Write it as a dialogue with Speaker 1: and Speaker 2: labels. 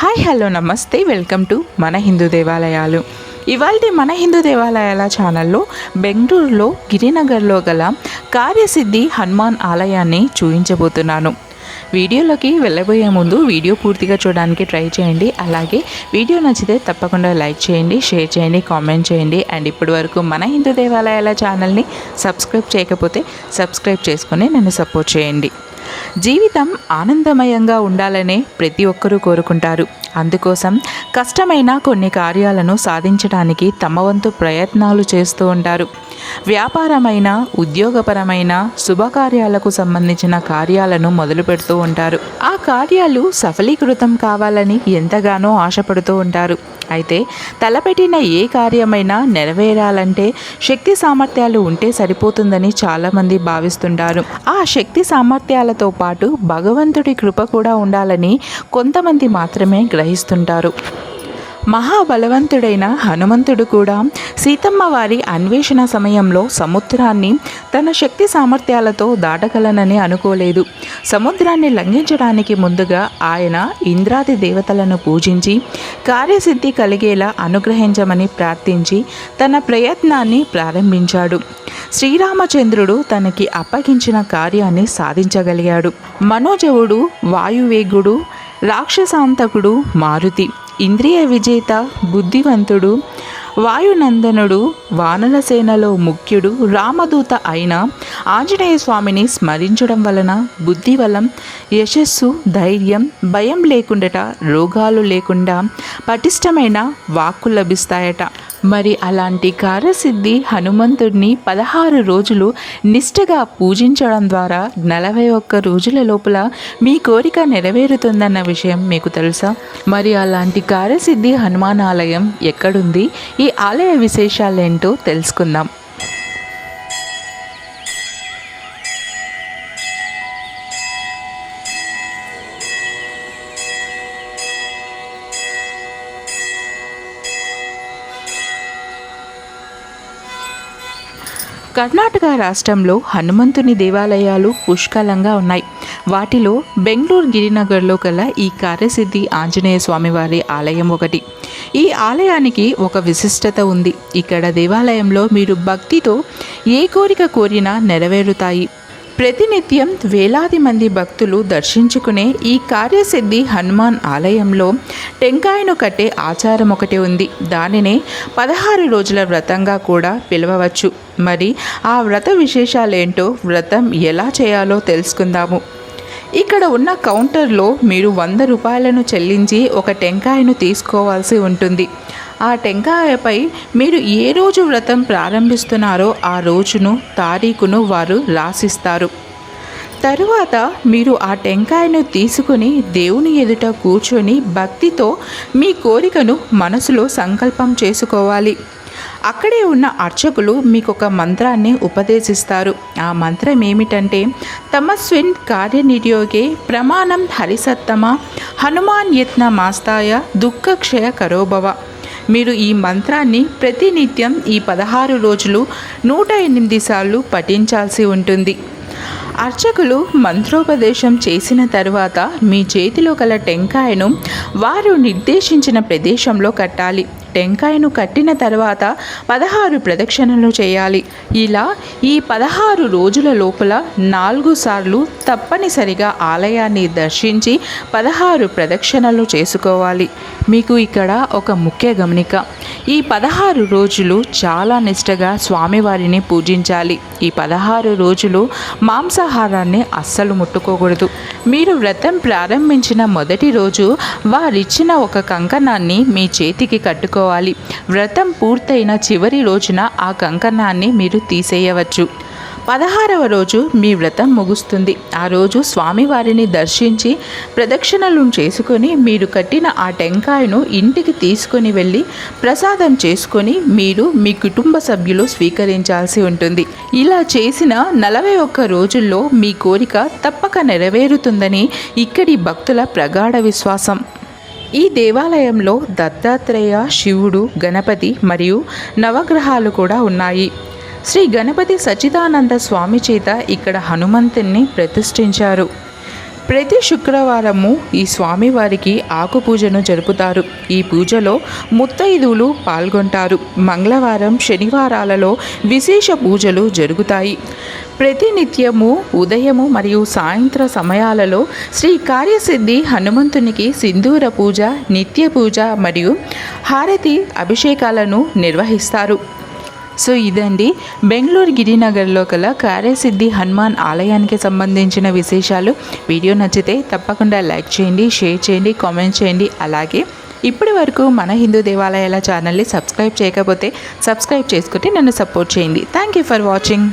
Speaker 1: Hi hello నమస్తే. Welcome to మన హిందూ దేవాలయాలు. ఇవాళ మన హిందూ దేవాలయాల ఛానల్లో బెంగళూరులో గిరినగర్లో గల కార్యసిద్ధి హనుమాన్ ఆలయాన్ని చూపించబోతున్నాను. వీడియోలోకి వెళ్ళబోయే ముందు వీడియో పూర్తిగా చూడడానికి ట్రై చేయండి. అలాగే వీడియో నచ్చితే తప్పకుండా లైక్ చేయండి షేర్ చేయండి కామెంట్ చేయండి. అండ్ ఇప్పటి వరకు మన హిందూ దేవాలయాల ఛానల్ని సబ్స్క్రైబ్ చేయకపోతే సబ్స్క్రైబ్ చేసుకొని నన్ను సపోర్ట్ చేయండి. జీవితం ఆనందమయంగా ఉండాలనే ప్రతి ఒక్కరూ కోరుకుంటారు. అందుకోసం కష్టమైన కొన్ని కార్యాలను సాధించడానికి తమ వంతు ప్రయత్నాలు చేస్తూ ఉంటారు. వ్యాపారమైన ఉద్యోగపరమైన శుభకార్యాలకు సంబంధించిన కార్యాలను మొదలు పెడుతూ ఉంటారు. ఆ కార్యాలు సఫలీకృతం కావాలని ఎంతగానో ఆశపడుతూ ఉంటారు. అయితే తలపెట్టిన ఏ కార్యమైనా నెరవేరాలంటే శక్తి సామర్థ్యాలు ఉంటే సరిపోతుందని చాలామంది భావిస్తుంటారు. ఆ శక్తి సామర్థ్యాలతో పాటు భగవంతుడి కృప కూడా ఉండాలని కొంతమంది మాత్రమే గ్రహిస్తుంటారు. మహాబలవంతుడైన హనుమంతుడు కూడా సీతమ్మ వారి అన్వేషణ సమయంలో సముద్రాన్ని తన శక్తి సామర్థ్యాలతో దాటగలనని అనుకోలేదు. సముద్రాన్ని లంఘించడానికి ముందుగా ఆయన ఇంద్రాది దేవతలను పూజించి కార్యసిద్ధి కలిగేలా అనుగ్రహించమని ప్రార్థించి తన ప్రయత్నాన్ని ప్రారంభించాడు. శ్రీరామచంద్రుడు తనకి అప్పగించిన కార్యాన్ని సాధించగలిగాడు. మనోజవుడు వాయువేగుడు రాక్షసాంతకుడు మారుతి. ఇంద్రియ విజేత బుద్ధివంతుడు వాయునందనుడు వానరసేనలో ముఖ్యుడు రామదూత అయిన ఆంజనేయ స్వామిని స్మరించడం వలన బుద్ధిబలం యశస్సు ధైర్యం భయం లేకుండాట రోగాలు లేకుండా పటిష్టమైన వాక్కు లభిస్తాయట. మరి అలాంటి కార్యసిద్ధి హనుమంతుడిని పదహారు రోజులు నిష్ఠగా పూజించడం ద్వారా నలభై ఒక్క రోజుల లోపల మీ కోరిక నెరవేరుతుందన్న విషయం మీకు తెలుసా? మరి అలాంటి కార్యసిద్ధి హనుమాన్ ఆలయం ఎక్కడుంది? ఈ ఆలయ విశేషాలేంటో తెలుసుకుందాం. కర్ణాటక రాష్ట్రంలో హనుమంతుని దేవాలయాలు పుష్కలంగా ఉన్నాయి. వాటిలో బెంగళూరు గిరినగర్లో గల ఈ కార్యసిద్ధి ఆంజనేయ స్వామివారి ఆలయం ఒకటి. ఈ ఆలయానికి ఒక విశిష్టత ఉంది. ఇక్కడ దేవాలయంలో మీరు భక్తితో ఏ కోరిక కోరినా నెరవేరుతాయి. ప్రతినిత్యం వేలాది మంది భక్తులు దర్శించుకునే ఈ కార్యసిద్ధి హనుమాన్ ఆలయంలో టెంకాయను కట్టే ఆచారం ఒకటి ఉంది. దానినే పదహారు రోజుల వ్రతంగా కూడా పిలవవచ్చు. మరి ఆ వ్రత విశేషాలేంటో వ్రతం ఎలా చేయాలో తెలుసుకుందాము. ఇక్కడ ఉన్న కౌంటర్లో మీరు వంద రూపాయలను చెల్లించి ఒక టెంకాయను తీసుకోవాల్సి ఉంటుంది. ఆ టెంకాయపై మీరు ఏ రోజు వ్రతం ప్రారంభిస్తున్నారో ఆ రోజును తారీఖును వారు రాసిస్తారు. తరువాత మీరు ఆ టెంకాయను తీసుకుని దేవుని ఎదుట కూర్చొని భక్తితో మీ కోరికను మనసులో సంకల్పం చేసుకోవాలి. అక్కడే ఉన్న అర్చకులు మీకు ఒక మంత్రాన్ని ఉపదేశిస్తారు. ఆ మంత్రం ఏమిటంటే తమస్విన్ కార్యనిర్యోగే ప్రమాణం హరిసత్తమ హనుమాన్ యత్న మాస్తాయ దుఃఖక్షయ కరోభవ. మీరు ఈ మంత్రాన్ని ప్రతినిత్యం ఈ పదహారు రోజులు నూట ఎనిమిది సార్లు పఠించాల్సి ఉంటుంది. అర్చకులు మంత్రోపదేశం చేసిన తరువాత మీ చేతిలో గల టెంకాయను వారు నిర్దేశించిన ప్రదేశంలో కట్టాలి. టెంకాయను కట్టిన తర్వాత పదహారు ప్రదక్షిణలు చేయాలి. ఇలా ఈ పదహారు రోజుల లోపల నాలుగు సార్లు తప్పనిసరిగా ఆలయాన్ని దర్శించి పదహారు ప్రదక్షిణలు చేసుకోవాలి. మీకు ఇక్కడ ఒక ముఖ్య గమనిక. ఈ పదహారు రోజులు చాలా నిష్టగా స్వామివారిని పూజించాలి. ఈ పదహారు రోజులు మాంసాహారాన్ని అస్సలు ముట్టుకోకూడదు. మీరు వ్రతం ప్రారంభించిన మొదటి రోజు వారిచ్చిన ఒక కంకణాన్ని మీ చేతికి కట్టుకో చేసుకోవాలి వ్రతం పూర్తయిన చివరి రోజున ఆ కంకణాన్ని మీరు తీసేయవచ్చు. పదహారవ రోజు మీ వ్రతం ముగుస్తుంది. ఆ రోజు స్వామివారిని దర్శించి ప్రదక్షిణలు చేసుకొని మీరు కట్టిన ఆ టెంకాయను ఇంటికి తీసుకొని వెళ్ళి ప్రసాదం చేసుకొని మీరు మీ కుటుంబ సభ్యులు స్వీకరించాల్సి ఉంటుంది. ఇలా చేసిన నలభై ఒక్క రోజుల్లో మీ కోరిక తప్పక నెరవేరుతుందని ఇక్కడి భక్తుల ప్రగాఢ విశ్వాసం. ఈ దేవాలయంలో దత్తాత్రేయ శివుడు గణపతి మరియు నవగ్రహాలు కూడా ఉన్నాయి. శ్రీ గణపతి సచిదానంద స్వామి చేత ఇక్కడ హనుమంతుణ్ణి ప్రతిష్ఠించారు. ప్రతి శుక్రవారము ఈ స్వామివారికి ఆకు పూజను జరుపుతారు. ఈ పూజలో ముత్తైదువులు పాల్గొంటారు. మంగళవారం శనివారాలలో విశేష పూజలు జరుగుతాయి. ప్రతినిత్యము ఉదయము మరియు సాయంత్ర సమయాలలో శ్రీ కార్యసిద్ధి హనుమంతునికి సింధూర పూజ నిత్య పూజ మరియు హారతి అభిషేకాలను నిర్వహిస్తారు. సో ఇదండి బెంగళూరు గిరినగర్లో గల కార్యసిద్ధి హనుమాన్ ఆలయానికి సంబంధించిన విశేషాలు. వీడియో నచ్చితే తప్పకుండా లైక్ చేయండి షేర్ చేయండి కామెంట్ చేయండి. అలాగే ఇప్పటి వరకు మన హిందూ దేవాలయాల ఛానల్ని సబ్స్క్రైబ్ చేయకపోతే సబ్స్క్రైబ్ చేసుకుంటే నన్ను సపోర్ట్ చేయండి. Thank you for watching.